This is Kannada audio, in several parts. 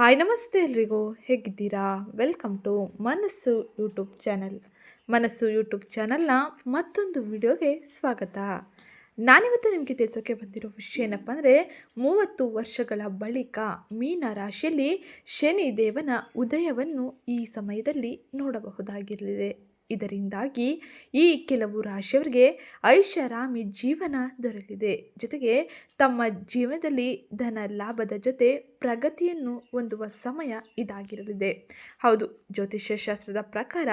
ಹಾಯ್ ನಮಸ್ತೆ ಎಲ್ರಿಗೂ, ಹೇಗಿದ್ದೀರಾ? Welcome to Manassu YouTube channel. Manassu YouTube ಚಾನಲ್ನ ಮತ್ತೊಂದು ವಿಡಿಯೋಗೆ ಸ್ವಾಗತ. ನಾನಿವತ್ತು ನಿಮಗೆ ತಿಳಿಸೋಕೆ ಬಂದಿರೋ ವಿಷಯ ಏನಪ್ಪ ಅಂದರೆ, ಮೂವತ್ತು ವರ್ಷಗಳ ಬಳಿಕ ಮೀನ ರಾಶಿಯಲ್ಲಿ ಶನಿ ದೇವನ ಉದಯವನ್ನು ಈ ಸಮಯದಲ್ಲಿ ನೋಡಬಹುದಾಗಿರಲಿದೆ. ಇದರಿಂದಾಗಿ ಈ ಕೆಲವು ರಾಶಿಯವರಿಗೆ ಐಷಾರಾಮಿ ಜೀವನ ದೊರೆಯಲಿದೆ ಜೊತೆಗೆ ತಮ್ಮ ಜೀವನದಲ್ಲಿ ಧನ ಲಾಭದ ಜೊತೆ ಪ್ರಗತಿಯನ್ನು ಹೊಂದುವ ಸಮಯ ಇದಾಗಿರಲಿದೆ. ಹೌದು ಜ್ಯೋತಿಷ್ಯ ಶಾಸ್ತ್ರದ ಪ್ರಕಾರ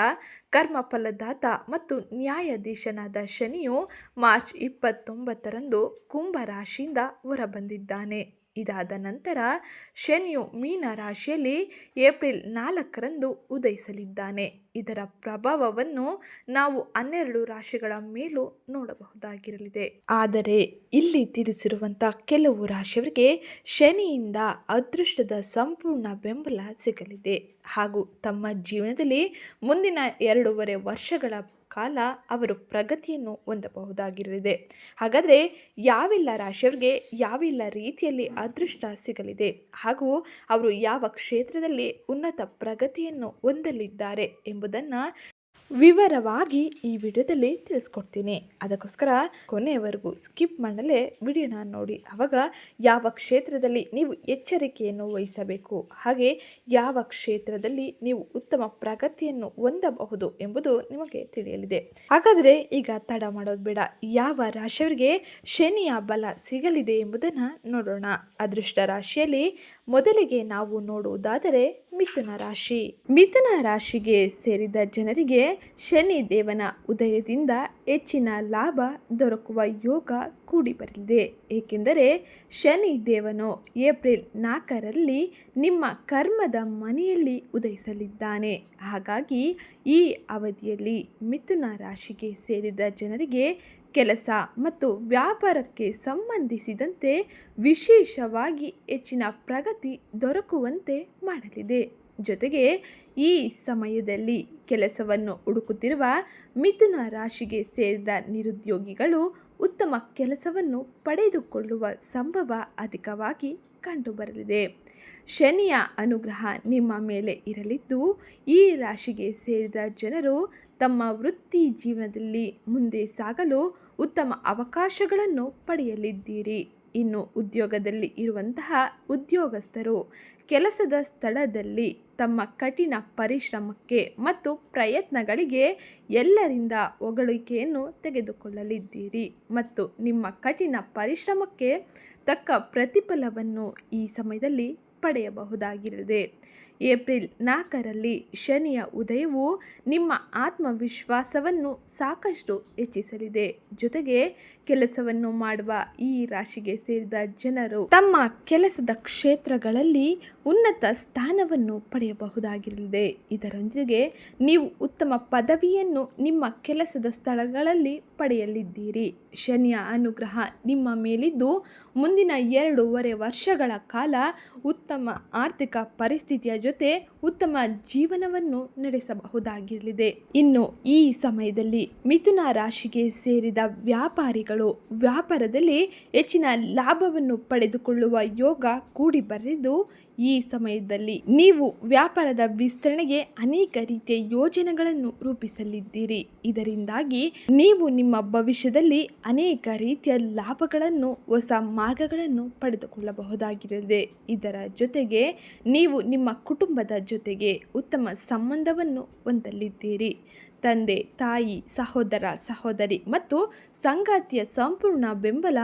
ಕರ್ಮ ಫಲದಾತ ಮತ್ತು ನ್ಯಾಯಾಧೀಶನಾದ ಶನಿಯು ಮಾರ್ಚ್ ಇಪ್ಪತ್ತೊಂಬತ್ತರಂದು ಕುಂಭ ರಾಶಿಯಿಂದ ಹೊರಬಂದಿದ್ದಾನೆ. ಇದಾದ ನಂತರ ಶನಿಯು ಮೀನ ರಾಶಿಯಲ್ಲಿ ಏಪ್ರಿಲ್ ನಾಲ್ಕರಂದು ಉದಯಿಸಲಿದ್ದಾನೆ. ಇದರ ಪ್ರಭಾವವನ್ನು ನಾವು ಹನ್ನೆರಡು ರಾಶಿಗಳ ಮೇಲೂ ನೋಡಬಹುದಾಗಿರಲಿದೆ. ಆದರೆ ಇಲ್ಲಿ ತಿಳಿಸಿರುವಂಥ ಕೆಲವು ರಾಶಿಯವರಿಗೆ ಶನಿಯಿಂದ ಅದೃಷ್ಟದ ಸಂಪೂರ್ಣ ಬೆಂಬಲ ಸಿಗಲಿದೆ. ಹಾಗೂ ತಮ್ಮ ಜೀವನದಲ್ಲಿ ಮುಂದಿನ ಎರಡೂವರೆ ವರ್ಷಗಳ ಕಾಲ ಅವರು ಪ್ರಗತಿಯನ್ನು ಹೊಂದಬಹುದಾಗಿರಲಿದೆ. ಹಾಗಾದರೆ ಯಾವೆಲ್ಲ ರಾಶಿಯವರಿಗೆ ಯಾವೆಲ್ಲ ರೀತಿಯಲ್ಲಿ ಅದೃಷ್ಟ ಸಿಗಲಿದೆ? ಹಾಗೂ ಅವರು ಯಾವ ಕ್ಷೇತ್ರದಲ್ಲಿ ಉನ್ನತ ಪ್ರಗತಿಯನ್ನು ಹೊಂದಲಿದ್ದಾರೆ ಎಂಬುದನ್ನು ವಿವರವಾಗಿ ಈ ವಿಡಿಯೋದಲ್ಲಿ ತಿಳಿಸ್ಕೊಡ್ತೀನಿ. ಅದಕ್ಕೋಸ್ಕರ ಕೊನೆಯವರೆಗೂ ಸ್ಕಿಪ್ ಮಾಡಲೇ ವಿಡಿಯೋನ ನೋಡಿ. ಆವಾಗ ಯಾವ ಕ್ಷೇತ್ರದಲ್ಲಿ ನೀವು ಎಚ್ಚರಿಕೆಯನ್ನು ವಹಿಸಬೇಕು, ಹಾಗೆ ಯಾವ ಕ್ಷೇತ್ರದಲ್ಲಿ ನೀವು ಉತ್ತಮ ಪ್ರಗತಿಯನ್ನು ಹೊಂದಬಹುದು ಎಂಬುದು ನಿಮಗೆ ತಿಳಿಯಲಿದೆ. ಹಾಗಾದರೆ ಈಗ ತಡ ಮಾಡೋದು ಬೇಡ. ಯಾವ ರಾಶಿಯವರಿಗೆ ಶನಿಯ ಬಲ ಸಿಗಲಿದೆ ಎಂಬುದನ್ನು ನೋಡೋಣ. ಅದೃಷ್ಟ ರಾಶಿಯಲ್ಲಿ ಮೊದಲಿಗೆ ನಾವು ನೋಡುವುದಾದರೆ ಮಿಥುನ ರಾಶಿ. ಮಿಥುನ ರಾಶಿಗೆ ಸೇರಿದ ಜನರಿಗೆ ಶನಿ ದೇವನ ಉದಯದಿಂದ ಹೆಚ್ಚಿನ ಲಾಭ ದೊರಕುವ ಯೋಗ ಕೂಡಿ ಬರಲಿದೆ. ಏಕೆಂದರೆ ಶನಿ ದೇವನು ಏಪ್ರಿಲ್ ನಾಲ್ಕರಲ್ಲಿ ನಿಮ್ಮ ಕರ್ಮದ ಮನೆಯಲ್ಲಿ ಉದಯಿಸಲಿದ್ದಾನೆ. ಹಾಗಾಗಿ ಈ ಅವಧಿಯಲ್ಲಿ ಮಿಥುನ ರಾಶಿಗೆ ಸೇರಿದ ಜನರಿಗೆ ಕೆಲಸ ಮತ್ತು ವ್ಯಾಪಾರಕ್ಕೆ ಸಂಬಂಧಿಸಿದಂತೆ ವಿಶೇಷವಾಗಿ ಹೆಚ್ಚಿನ ಪ್ರಗತಿ ದೊರಕುವಂತೆ ಮಾಡಲಿದೆ. ಜೊತೆಗೆ ಈ ಸಮಯದಲ್ಲಿ ಕೆಲಸವನ್ನು ಹುಡುಕುತ್ತಿರುವ ಮಿಥುನ ರಾಶಿಗೆ ಸೇರಿದ ನಿರುದ್ಯೋಗಿಗಳು ಉತ್ತಮ ಕೆಲಸವನ್ನು ಪಡೆದುಕೊಳ್ಳುವ ಸಂಭವ ಅಧಿಕವಾಗಿ ಕಂಡುಬರಲಿದೆ. ಶನಿಯ ಅನುಗ್ರಹ ನಿಮ್ಮ ಮೇಲೆ ಇರಲಿದ್ದು, ಈ ರಾಶಿಗೆ ಸೇರಿದ ಜನರು ತಮ್ಮ ವೃತ್ತಿ ಜೀವನದಲ್ಲಿ ಮುಂದೆ ಸಾಗಲು ಉತ್ತಮ ಅವಕಾಶಗಳನ್ನು ಪಡೆಯಲಿದ್ದೀರಿ. ಇನ್ನು ಉದ್ಯೋಗದಲ್ಲಿ ಇರುವಂತಹ ಉದ್ಯೋಗಸ್ಥರು ಕೆಲಸದ ಸ್ಥಳದಲ್ಲಿ ತಮ್ಮ ಕಠಿಣ ಪರಿಶ್ರಮಕ್ಕೆ ಮತ್ತು ಪ್ರಯತ್ನಗಳಿಗೆ ಎಲ್ಲರಿಂದ ಹೊಗಳಿಕೆಯನ್ನು ತೆಗೆದುಕೊಳ್ಳಲಿದ್ದೀರಿ ಮತ್ತು ನಿಮ್ಮ ಕಠಿಣ ಪರಿಶ್ರಮಕ್ಕೆ ತಕ್ಕ ಪ್ರತಿಫಲವನ್ನು ಈ ಸಮಯದಲ್ಲಿ ಪಡೆಯಬಹುದಾಗಿರಲಿದೆ. ಏಪ್ರಿಲ್ ನಾಲ್ಕರಲ್ಲಿ ಶನಿಯ ಉದಯವು ನಿಮ್ಮ ಆತ್ಮವಿಶ್ವಾಸವನ್ನು ಸಾಕಷ್ಟು ಹೆಚ್ಚಿಸಲಿದೆ. ಜೊತೆಗೆ ಕೆಲಸವನ್ನು ಮಾಡುವ ಈ ರಾಶಿಗೆ ಸೇರಿದ ಜನರು ತಮ್ಮ ಕೆಲಸದ ಕ್ಷೇತ್ರಗಳಲ್ಲಿ ಉನ್ನತ ಸ್ಥಾನವನ್ನು ಪಡೆಯಬಹುದಾಗಿರಲಿದೆ. ಇದರೊಂದಿಗೆ ನೀವು ಉತ್ತಮ ಪದವಿಯನ್ನು ನಿಮ್ಮ ಕೆಲಸದ ಸ್ಥಳಗಳಲ್ಲಿ ಪಡೆಯಲಿದ್ದೀರಿ. ಶನಿಯ ಅನುಗ್ರಹ ನಿಮ್ಮ ಮೇಲಿದ್ದು ಮುಂದಿನ ಎರಡೂವರೆ ವರ್ಷಗಳ ಕಾಲ ಉತ್ತಮ ಆರ್ಥಿಕ ಪರಿಸ್ಥಿತಿಯ ಜೊತೆ ಉತ್ತಮ ಜೀವನವನ್ನು ನಡೆಸಬಹುದಾಗಿರಲಿದೆ. ಇನ್ನು ಈ ಸಮಯದಲ್ಲಿ ಮಿಥುನ ರಾಶಿಗೆ ಸೇರಿದ ವ್ಯಾಪಾರಿಗಳು ವ್ಯಾಪಾರದಲ್ಲಿ ಹೆಚ್ಚಿನ ಲಾಭವನ್ನು ಪಡೆದುಕೊಳ್ಳುವ ಯೋಗ ಕೂಡಿ ಬರೆದು ಈ ಸಮಯದಲ್ಲಿ ನೀವು ವ್ಯಾಪಾರದ ವಿಸ್ತರಣೆಗೆ ಅನೇಕ ರೀತಿಯ ಯೋಜನೆಗಳನ್ನು ರೂಪಿಸಲಿದ್ದೀರಿ. ಇದರಿಂದಾಗಿ ನೀವು ನಿಮ್ಮ ಭವಿಷ್ಯದಲ್ಲಿ ಅನೇಕ ರೀತಿಯ ಲಾಭಗಳನ್ನು, ಹೊಸ ಮಾರ್ಗಗಳನ್ನು ಪಡೆದುಕೊಳ್ಳಬಹುದಾಗಿರಲಿದೆ. ಇದರ ಜೊತೆಗೆ ನೀವು ನಿಮ್ಮ ಕುಟುಂಬದ ಜೊತೆಗೆ ಉತ್ತಮ ಸಂಬಂಧವನ್ನು ಹೊಂದಲಿದ್ದೀರಿ. ತಂದೆ, ತಾಯಿ, ಸಹೋದರ, ಸಹೋದರಿ ಮತ್ತು ಸಂಗಾತಿಯ ಸಂಪೂರ್ಣ ಬೆಂಬಲ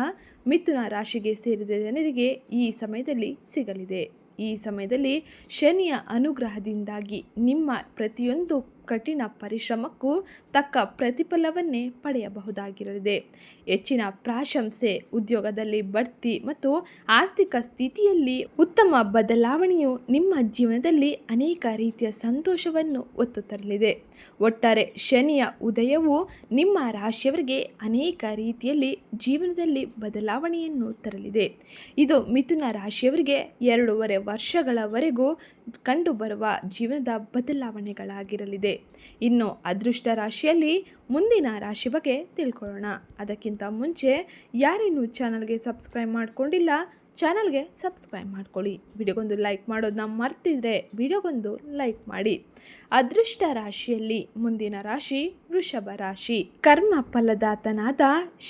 ಮಿಥುನ ರಾಶಿಗೆ ಸೇರಿದ ಜನರಿಗೆ ಈ ಸಮಯದಲ್ಲಿ ಸಿಗಲಿದೆ. ಈ ಸಮಯದಲ್ಲಿ ಶನಿಯ ಅನುಗ್ರಹದಿಂದಾಗಿ ನಿಮ್ಮ ಪ್ರತಿಯೊಂದು ಕಠಿಣ ಪರಿಶ್ರಮಕ್ಕೂ ತಕ್ಕ ಪ್ರತಿಫಲವನ್ನೇ ಪಡೆಯಬಹುದಾಗಿರಲಿದೆ. ಹೆಚ್ಚಿನ ಪ್ರಾಶಂಸೆ ಉದ್ಯೋಗದಲ್ಲಿ ಬಡ್ತಿ ಮತ್ತು ಆರ್ಥಿಕ ಸ್ಥಿತಿಯಲ್ಲಿ ಉತ್ತಮ ಬದಲಾವಣೆಯು ನಿಮ್ಮ ಜೀವನದಲ್ಲಿ ಅನೇಕ ರೀತಿಯ ಸಂತೋಷವನ್ನು ಒತ್ತು ತರಲಿದೆ. ಒಟ್ಟಾರೆ ಶನಿಯ ಉದಯವು ನಿಮ್ಮ ರಾಶಿಯವರಿಗೆ ಅನೇಕ ರೀತಿಯಲ್ಲಿ ಜೀವನದಲ್ಲಿ ಬದಲಾವಣೆಯನ್ನು ತರಲಿದೆ. ಇದು ಮಿಥುನ ರಾಶಿಯವರಿಗೆ ಎರಡೂವರೆ ವರ್ಷಗಳವರೆಗೂ ಕಂಡುಬರುವ ಜೀವನದ ಬದಲಾವಣೆಗಳಾಗಿರಲಿದೆ. ಇನ್ನು ಅದೃಷ್ಟ ರಾಶಿಯಲ್ಲಿ ಮುಂದಿನ ರಾಶಿ ಬಗ್ಗೆ ತಿಳ್ಕೊಳ್ಳೋಣ. ಅದಕ್ಕಿಂತ ಮುಂಚೆ ಯಾರಿನ್ನೂ ಚಾನಲ್ಗೆ ಸಬ್ಸ್ಕ್ರೈಬ್ ಮಾಡಿಕೊಂಡಿಲ್ಲ, ಚಾನಲ್ಗೆ ಸಬ್ಸ್ಕ್ರೈಬ್ ಮಾಡ್ಕೊಳ್ಳಿ. ವಿಡಿಯೋಗೊಂದು ಲೈಕ್ ಮಾಡೋದನ್ನ ಮರ್ತಿದ್ರೆ ವಿಡಿಯೋಗೊಂದು ಲೈಕ್ ಮಾಡಿ. ಅದೃಷ್ಟ ರಾಶಿಯಲ್ಲಿ ಮುಂದಿನ ರಾಶಿ ವೃಷಭ ರಾಶಿ. ಕರ್ಮ ಫಲದಾತನಾದ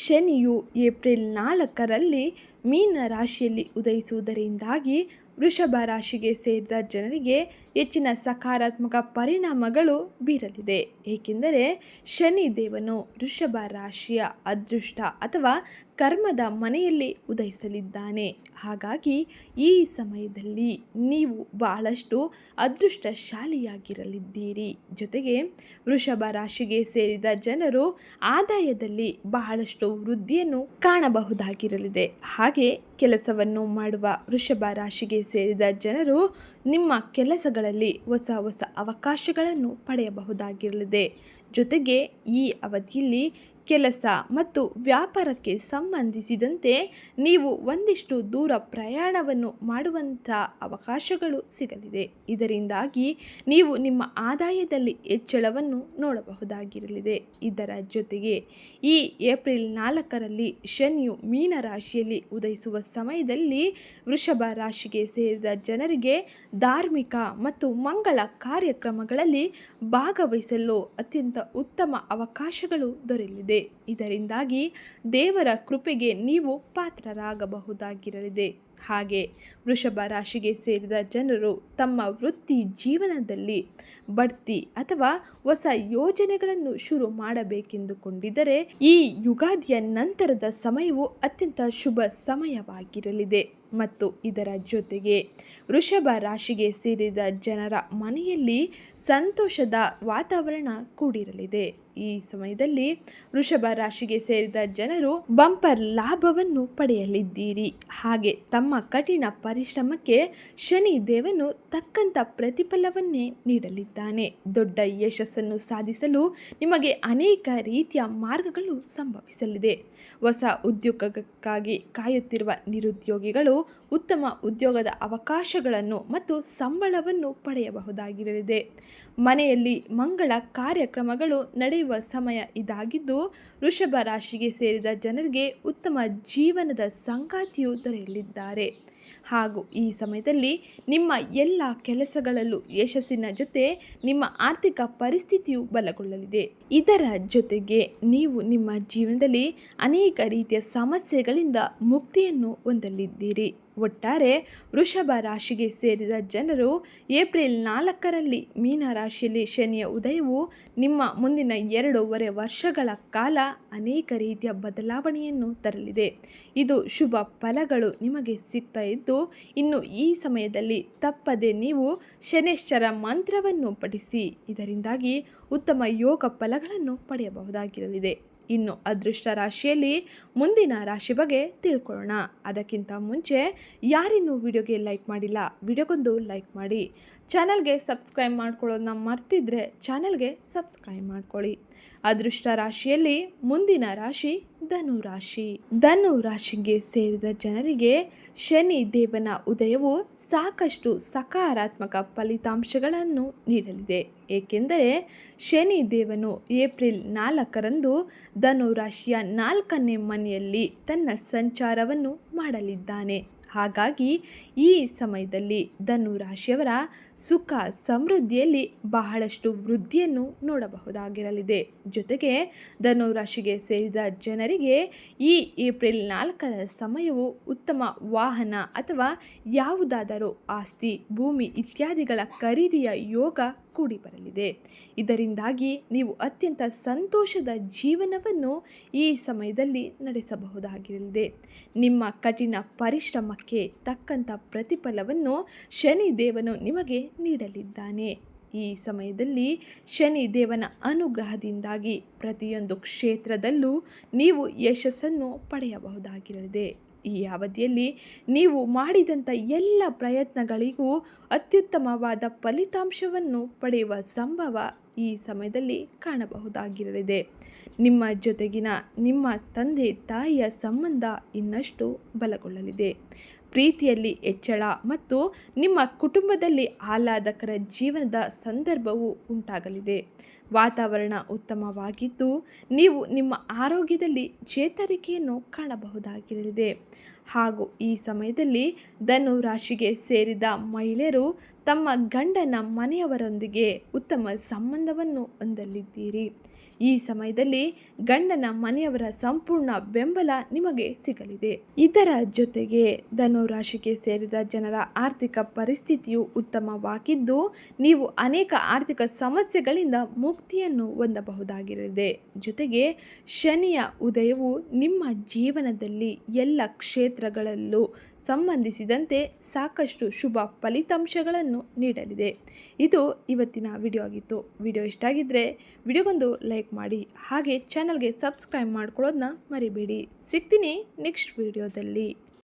ಶನಿಯು ಏಪ್ರಿಲ್ ನಾಲ್ಕರಲ್ಲಿ ಮೀನ ರಾಶಿಯಲ್ಲಿ ಉದಯಿಸುವುದರಿಂದಾಗಿ ವೃಷಭ ರಾಶಿಗೆ ಸೇರಿದ ಜನರಿಗೆ ಹೆಚ್ಚಿನ ಸಕಾರಾತ್ಮಕ ಪರಿಣಾಮಗಳು ಬೀರಲಿದೆ. ಏಕೆಂದರೆ ಶನಿ ದೇವನು ವೃಷಭ ರಾಶಿಯ ಅದೃಷ್ಟ ಅಥವಾ ಕರ್ಮದ ಮನೆಯಲ್ಲಿ ಉದಯಿಸಲಿದ್ದಾನೆ. ಹಾಗಾಗಿ ಈ ಸಮಯದಲ್ಲಿ ನೀವು ಬಹಳಷ್ಟು ಅದೃಷ್ಟಶಾಲಿಯಾಗಿರಲಿದ್ದೀರಿ. ಜೊತೆಗೆ ವೃಷಭ ರಾಶಿಗೆ ಸೇರಿದ ಜನರು ಆದಾಯದಲ್ಲಿ ಬಹಳಷ್ಟು ವೃದ್ಧಿಯನ್ನು ಕಾಣಬಹುದಾಗಿರಲಿದೆ. ಹಾಗೆ ಕೆಲಸವನ್ನು ಮಾಡುವ ವೃಷಭ ರಾಶಿಗೆ ಸೇರಿದ ಜನರು ನಿಮ್ಮ ಕೆಲಸಗಳಲ್ಲಿ ಹೊಸ ಹೊಸ ಅವಕಾಶಗಳನ್ನು ಪಡೆಯಬಹುದಾಗಿರಲಿದೆ. ಜೊತೆಗೆ ಈ ಅವಧಿಯಲ್ಲಿ ಕೆಲಸ ಮತ್ತು ವ್ಯಾಪಾರಕ್ಕೆ ಸಂಬಂಧಿಸಿದಂತೆ ನೀವು ಒಂದಿಷ್ಟು ದೂರ ಪ್ರಯಾಣವನ್ನು ಮಾಡುವಂಥ ಅವಕಾಶಗಳು ಸಿಗಲಿದೆ. ಇದರಿಂದಾಗಿ ನೀವು ನಿಮ್ಮ ಆದಾಯದಲ್ಲಿ ಹೆಚ್ಚಳವನ್ನು ನೋಡಬಹುದಾಗಿರಲಿದೆ. ಇದರ ಜೊತೆಗೆ ಈ ಏಪ್ರಿಲ್ ನಾಲ್ಕರಲ್ಲಿ ಶನಿಯು ಮೀನ ರಾಶಿಯಲ್ಲಿ ಉದಯಿಸುವ ಸಮಯದಲ್ಲಿ ವೃಷಭ ರಾಶಿಗೆ ಸೇರಿದ ಜನರಿಗೆ ಧಾರ್ಮಿಕ ಮತ್ತು ಮಂಗಳ ಕಾರ್ಯಕ್ರಮಗಳಲ್ಲಿ ಭಾಗವಹಿಸಲು ಅತ್ಯಂತ ಉತ್ತಮ ಅವಕಾಶಗಳು ದೊರೆಯಲಿದೆ. ಇದರಿಂದಾಗಿ ದೇವರ ಕೃಪೆಗೆ ನೀವು ಪಾತ್ರರಾಗಬಹುದಾಗಿರಲಿದೆ. ಹಾಗೆ ವೃಷಭ ರಾಶಿಗೆ ಸೇರಿದ ಜನರು ತಮ್ಮ ವೃತ್ತಿ ಜೀವನದಲ್ಲಿ ಬಡ್ತಿ ಅಥವಾ ಹೊಸ ಯೋಜನೆಗಳನ್ನು ಶುರು ಮಾಡಬೇಕೆಂದುಕೊಂಡಿದ್ದರೆ ಈ ಯುಗಾದಿಯ ನಂತರದ ಸಮಯವು ಅತ್ಯಂತ ಶುಭ ಸಮಯವಾಗಿರಲಿದೆ. ಮತ್ತು ಇದರ ಜೊತೆಗೆ ವೃಷಭ ರಾಶಿಗೆ ಸೇರಿದ ಜನರ ಮನೆಯಲ್ಲಿ ಸಂತೋಷದ ವಾತಾವರಣ ಕೂಡಿರಲಿದೆ. ಈ ಸಮಯದಲ್ಲಿ ವೃಷಭ ರಾಶಿಗೆ ಸೇರಿದ ಜನರು ಬಂಪರ್ ಲಾಭವನ್ನು ಪಡೆಯಲಿದ್ದೀರಿ. ಹಾಗೆ ತಮ್ಮ ಕಠಿಣ ಪರಿಶ್ರಮಕ್ಕೆ ಶನಿ ದೇವನು ತಕ್ಕಂತ ಪ್ರತಿಫಲವನ್ನೇ ನೀಡಲಿದ್ದಾನೆ. ದೊಡ್ಡ ಯಶಸ್ಸನ್ನು ಸಾಧಿಸಲು ನಿಮಗೆ ಅನೇಕ ರೀತಿಯ ಮಾರ್ಗಗಳು ಸಂಭವಿಸಲಿದೆ. ಹೊಸ ಉದ್ಯೋಗಕ್ಕಾಗಿ ಕಾಯುತ್ತಿರುವ ನಿರುದ್ಯೋಗಿಗಳು ಉತ್ತಮ ಉದ್ಯೋಗದ ಅವಕಾಶಗಳನ್ನು ಮತ್ತು ಸಂಬಳವನ್ನು ಪಡೆಯಬಹುದಾಗಿರಲಿದೆ. ಮನೆಯಲ್ಲಿ ಮಂಗಳ ಕಾರ್ಯಕ್ರಮಗಳು ನಡೆಯುವ ಸಮಯ ಇದಾಗಿದ್ದು, ವೃಷಭ ರಾಶಿಗೆ ಸೇರಿದ ಜನರಿಗೆ ಉತ್ತಮ ಜೀವನದ ಸಂಗಾತಿಯು ದೊರೆಯಲಿದ್ದಾರೆ. ಹಾಗೂ ಈ ಸಮಯದಲ್ಲಿ ನಿಮ್ಮ ಎಲ್ಲ ಕೆಲಸಗಳಲ್ಲೂ ಯಶಸ್ಸಿನ ಜೊತೆ ನಿಮ್ಮ ಆರ್ಥಿಕ ಪರಿಸ್ಥಿತಿಯು ಬಲಗೊಳ್ಳಲಿದೆ. ಇದರ ಜೊತೆಗೆ ನೀವು ನಿಮ್ಮ ಜೀವನದಲ್ಲಿ ಅನೇಕ ರೀತಿಯ ಸಮಸ್ಯೆಗಳಿಂದ ಮುಕ್ತಿಯನ್ನು ಹೊಂದಲಿದ್ದೀರಿ. ಒಟ್ಟಾರೆ ವೃಷಭ ರಾಶಿಗೆ ಸೇರಿದ ಜನರು ಏಪ್ರಿಲ್ ನಾಲ್ಕರಲ್ಲಿ ಮೀನ ರಾಶಿಯಲ್ಲಿ ಶನಿಯ ಉದಯವು ನಿಮ್ಮ ಮುಂದಿನ ಎರಡೂವರೆ ವರ್ಷಗಳ ಕಾಲ ಅನೇಕ ರೀತಿಯ ಬದಲಾವಣೆಯನ್ನು ತರಲಿದೆ. ಇದು ಶುಭ ಫಲಗಳು ನಿಮಗೆ ಸಿಗ್ತಾ ಇದ್ದು, ಇನ್ನು ಈ ಸಮಯದಲ್ಲಿ ತಪ್ಪದೆ ನೀವು ಶನೇಶ್ವರ ಮಂತ್ರವನ್ನು ಪಠಿಸಿ, ಇದರಿಂದಾಗಿ ಉತ್ತಮ ಯೋಗ ಫಲಗಳನ್ನು ಪಡೆಯಬಹುದಾಗಿರಲಿದೆ. ಇನ್ನು ಅದೃಷ್ಟ ರಾಶಿಯಲ್ಲಿ ಮುಂದಿನ ರಾಶಿ ಬಗ್ಗೆ ತಿಳ್ಕೊಳ್ಳೋಣ. ಅದಕ್ಕಿಂತ ಮುಂಚೆ ಯಾರಿನ್ನೂ ವಿಡಿಯೋಗೆ ಲೈಕ್ ಮಾಡಿಲ್ಲ, ವಿಡಿಯೋಗೊಂದು ಲೈಕ್ ಮಾಡಿ. ಚಾನಲ್ಗೆ ಸಬ್ಸ್ಕ್ರೈಬ್ ಮಾಡ್ಕೊಳ್ಳೋದನ್ನ ಮರ್ತಿದ್ರೆ ಚಾನಲ್ಗೆ ಸಬ್ಸ್ಕ್ರೈಬ್ ಮಾಡ್ಕೊಳ್ಳಿ. ಅದೃಷ್ಟ ರಾಶಿಯಲ್ಲಿ ಮುಂದಿನ ರಾಶಿ ಧನು ರಾಶಿ. ಧನು ರಾಶಿಗೆ ಸೇರಿದ ಜನರಿಗೆ ಶನಿ ದೇವನ ಉದಯವು ಸಾಕಷ್ಟು ಸಕಾರಾತ್ಮಕ ಫಲಿತಾಂಶಗಳನ್ನು ನೀಡಲಿದೆ. ಏಕೆಂದರೆ ಶನಿ ದೇವನು ಏಪ್ರಿಲ್ ನಾಲ್ಕರಂದು ಧನು ರಾಶಿಯ ನಾಲ್ಕನೇ ಮನೆಯಲ್ಲಿ ತನ್ನ ಸಂಚಾರವನ್ನು ಮಾಡಲಿದ್ದಾನೆ. ಹಾಗಾಗಿ ಈ ಸಮಯದಲ್ಲಿ ಧನು ರಾಶಿಯವರ ಸುಖ ಸಮೃದ್ಧಿಯಲ್ಲಿ ಬಹಳಷ್ಟು ವೃದ್ಧಿಯನ್ನು ನೋಡಬಹುದಾಗಿರಲಿದೆ. ಜೊತೆಗೆ ಧನು ರಾಶಿಗೆ ಸೇರಿದ ಜನರಿಗೆ ಈ ಏಪ್ರಿಲ್ ನಾಲ್ಕರ ಸಮಯವು ಉತ್ತಮ ವಾಹನ ಅಥವಾ ಯಾವುದಾದರೂ ಆಸ್ತಿ, ಭೂಮಿ ಇತ್ಯಾದಿಗಳ ಖರೀದಿಯ ಯೋಗ ಕೂಡಿ ಬರಲಿದೆ. ಇದರಿಂದಾಗಿ ನೀವು ಅತ್ಯಂತ ಸಂತೋಷದ ಜೀವನವನ್ನು ಈ ಸಮಯದಲ್ಲಿ ನಡೆಸಬಹುದಾಗಿರಲಿದೆ. ನಿಮ್ಮ ಕಠಿಣ ಪರಿಶ್ರಮಕ್ಕೆ ತಕ್ಕಂಥ ಪ್ರತಿಫಲವನ್ನು ಶನಿ ದೇವನು ನಿಮಗೆ ನೀಡಲಿದ್ದಾನೆ. ಈ ಸಮಯದಲ್ಲಿ ಶನಿ ದೇವನ ಅನುಗ್ರಹದಿಂದಾಗಿ ಪ್ರತಿಯೊಂದು ಕ್ಷೇತ್ರದಲ್ಲೂ ನೀವು ಯಶಸ್ಸನ್ನು ಪಡೆಯಬಹುದಾಗಿರಲಿದೆ. ಈ ಅವಧಿಯಲ್ಲಿ ನೀವು ಮಾಡಿದಂಥ ಎಲ್ಲ ಪ್ರಯತ್ನಗಳಿಗೂ ಅತ್ಯುತ್ತಮವಾದ ಫಲಿತಾಂಶವನ್ನು ಪಡೆಯುವ ಸಂಭವ ಈ ಸಮಯದಲ್ಲಿ ಕಾಣಬಹುದಾಗಿರಲಿದೆ. ನಿಮ್ಮ ಜೊತೆಗಿನ ನಿಮ್ಮ ತಂದೆ ತಾಯಿಯ ಸಂಬಂಧ ಇನ್ನಷ್ಟು ಬಲಗೊಳ್ಳಲಿದೆ. ಪ್ರೀತಿಯಲ್ಲಿ ಹೆಚ್ಚಳ ಮತ್ತು ನಿಮ್ಮ ಕುಟುಂಬದಲ್ಲಿ ಆಹ್ಲಾದಕರ ಜೀವನದ ಸಂದರ್ಭವು ಉಂಟಾಗಲಿದೆ. ವಾತಾವರಣ ಉತ್ತಮವಾಗಿದ್ದು, ನೀವು ನಿಮ್ಮ ಆರೋಗ್ಯದಲ್ಲಿ ಚೇತರಿಕೆಯನ್ನು ಕಾಣಬಹುದಾಗಿರಲಿದೆ. ಹಾಗೂ ಈ ಸಮಯದಲ್ಲಿ ಧನು ರಾಶಿಗೆ ಸೇರಿದ ಮಹಿಳೆಯರು ತಮ್ಮ ಗಂಡನ ಮನೆಯವರೊಂದಿಗೆ ಉತ್ತಮ ಸಂಬಂಧವನ್ನು ಹೊಂದಲಿದ್ದೀರಿ. ಈ ಸಮಯದಲ್ಲಿ ಗಂಡನ ಮನೆಯವರ ಸಂಪೂರ್ಣ ಬೆಂಬಲ ನಿಮಗೆ ಸಿಗಲಿದೆ. ಇದರ ಜೊತೆಗೆ ಧನು ರಾಶಿಗೆ ಸೇರಿದ ಜನರ ಆರ್ಥಿಕ ಪರಿಸ್ಥಿತಿಯು ಉತ್ತಮವಾಗಿದ್ದು, ನೀವು ಅನೇಕ ಆರ್ಥಿಕ ಸಮಸ್ಯೆಗಳಿಂದ ಮುಕ್ತಿಯನ್ನು ಹೊಂದಬಹುದಾಗಿರಲಿದೆ. ಜೊತೆಗೆ ಶನಿಯ ಉದಯವು ನಿಮ್ಮ ಜೀವನದಲ್ಲಿ ಎಲ್ಲ ಕ್ಷೇತ್ರಗಳಲ್ಲೂ ಸಂಬಂಧಿಸಿದಂತೆ ಸಾಕಷ್ಟು ಶುಭ ಫಲಿತಾಂಶಗಳನ್ನು ನೀಡಲಿದೆ. ಇದು ಇವತ್ತಿನ ವಿಡಿಯೋ ಆಗಿತ್ತು. ವಿಡಿಯೋ ಇಷ್ಟ ಆಗಿದ್ದರೆ ವಿಡಿಯೋಗೊಂದು ಲೈಕ್ ಮಾಡಿ, ಹಾಗೆ ಚಾನಲ್ಗೆ ಸಬ್ಸ್ಕ್ರೈಬ್ ಮಾಡ್ಕೊಳ್ಳೋದನ್ನ ಮರಿಬೇಡಿ. ಸಿಗ್ತೀನಿ ನೆಕ್ಸ್ಟ್ ವಿಡಿಯೋದಲ್ಲಿ